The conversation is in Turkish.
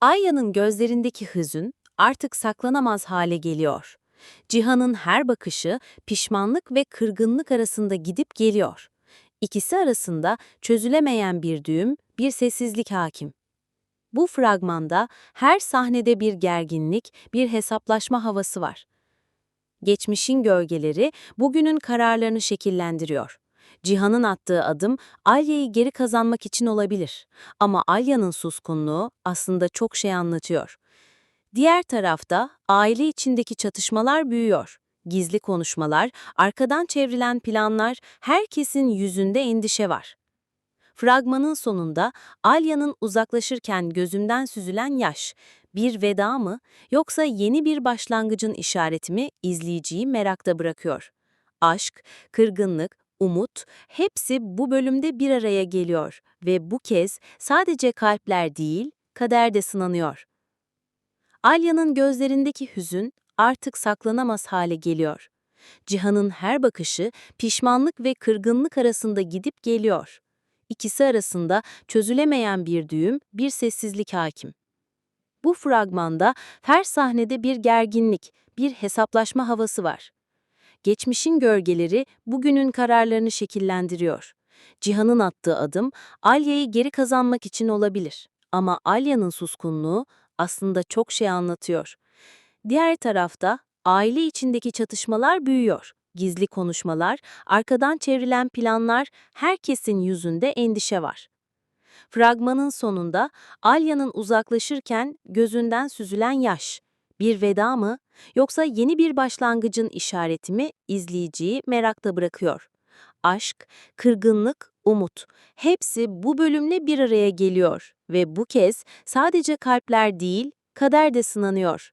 Arya'nın gözlerindeki hüzün artık saklanamaz hale geliyor. Cihan'ın her bakışı pişmanlık ve kırgınlık arasında gidip geliyor. İkisi arasında çözülemeyen bir düğüm, bir sessizlik hakim. Bu fragmanda her sahnede bir gerginlik, bir hesaplaşma havası var. Geçmişin gölgeleri bugünün kararlarını şekillendiriyor. Cihan'ın attığı adım Alya'yı geri kazanmak için olabilir. Ama Alya'nın suskunluğu aslında çok şey anlatıyor. Diğer tarafta aile içindeki çatışmalar büyüyor. Gizli konuşmalar, arkadan çevrilen planlar, herkesin yüzünde endişe var. Fragmanın sonunda Alya'nın uzaklaşırken gözümden süzülen yaş, bir veda mı yoksa yeni bir başlangıcın işareti mi izleyiciyi merakta bırakıyor. Aşk, kırgınlık, umut hepsi bu bölümde bir araya geliyor ve bu kez sadece kalpler değil, kader de sınanıyor. Alya'nın gözlerindeki hüzün artık saklanamaz hale geliyor. Cihan'ın her bakışı pişmanlık ve kırgınlık arasında gidip geliyor. İkisi arasında çözülemeyen bir düğüm, bir sessizlik hakim. Bu fragmanda her sahnede bir gerginlik, bir hesaplaşma havası var. Geçmişin gölgeleri bugünün kararlarını şekillendiriyor. Cihan'ın attığı adım Alya'yı geri kazanmak için olabilir. Ama Alya'nın suskunluğu aslında çok şey anlatıyor. Diğer tarafta aile içindeki çatışmalar büyüyor. Gizli konuşmalar, arkadan çevrilen planlar, herkesin yüzünde endişe var. Fragmanın sonunda Alya'nın uzaklaşırken gözünden süzülen yaş. Bir veda mı yoksa yeni bir başlangıcın işareti mi izleyiciyi merakta bırakıyor. Aşk, kırgınlık, umut hepsi bu bölümle bir araya geliyor ve bu kez sadece kalpler değil, kader de sınanıyor.